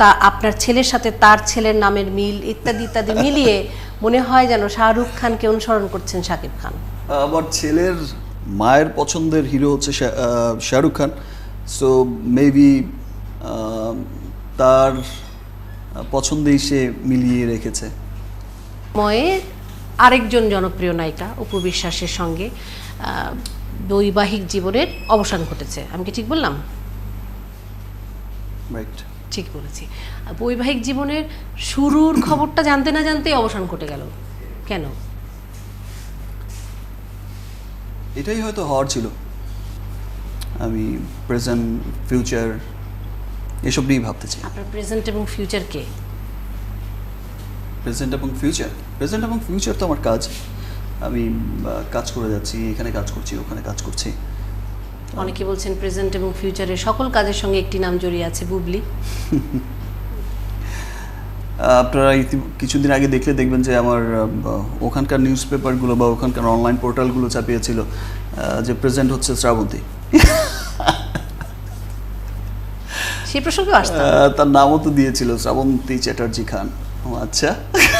তা আপনার ছেলের সাথে তার ছেলের নামের মিল ইত্যাদি ইত্যাদি মিলিয়ে মনে হয় যেন শাহরুখ খানকে অনুসরণ করছেন শাকিব খান। আমার ছেলের মায়ের পছন্দের হিরো হচ্ছে শাহরুখ খান। সো মেবি তার পছন্দেই সে মিলিয়ে রেখেছে। সময়ে আরেকজন জনপ্রিয় নায়িকা অপু বিশ্বাসের সঙ্গে বৈবাহিক জীবনের অবসান ঘটেছে। আমি কি ঠিক বললাম? রাইট ঠিক বলেছি। বৈবাহিক জীবনের শুরুর খবরটা জানতে না জানতেই অবসান ঘটে গেল। কেন? এটাই হয়তো হওয়ার ছিল। আমি প্রেজেন্ট ফিউচার এসব নিয়েই ভাবতে চাই। আপনার প্রেজেন্ট এবং ফিউচার কে? প্রেজেন্ট এবং ফিউচার প্রেজেন্ট এবং ফিউচার তো আমার কাজ। আমি কাজ করে যাচ্ছি এখানে কাজ করছি ওখানে কাজ করছি। অনেকে বলছেন প্রেজেন্ট এবং ফিউচারে সকল কাজের সঙ্গে একটি নাম জড়িয়ে আছে বুবলি। আপনারা কিছুদিন আগে দেখলে দেখবেন যে আমার ওখানকার নিউজ পেপারগুলো বা ওখানকার অনলাইন পোর্টালগুলো চাপিয়েছিল যে প্রেজেন্ট হচ্ছে শ্রাবন্তী। সেই প্রসঙ্গে তার নামও তো দিয়েছিল শ্রাবন্তী চ্যাটার্জি খান। ও আচ্ছা।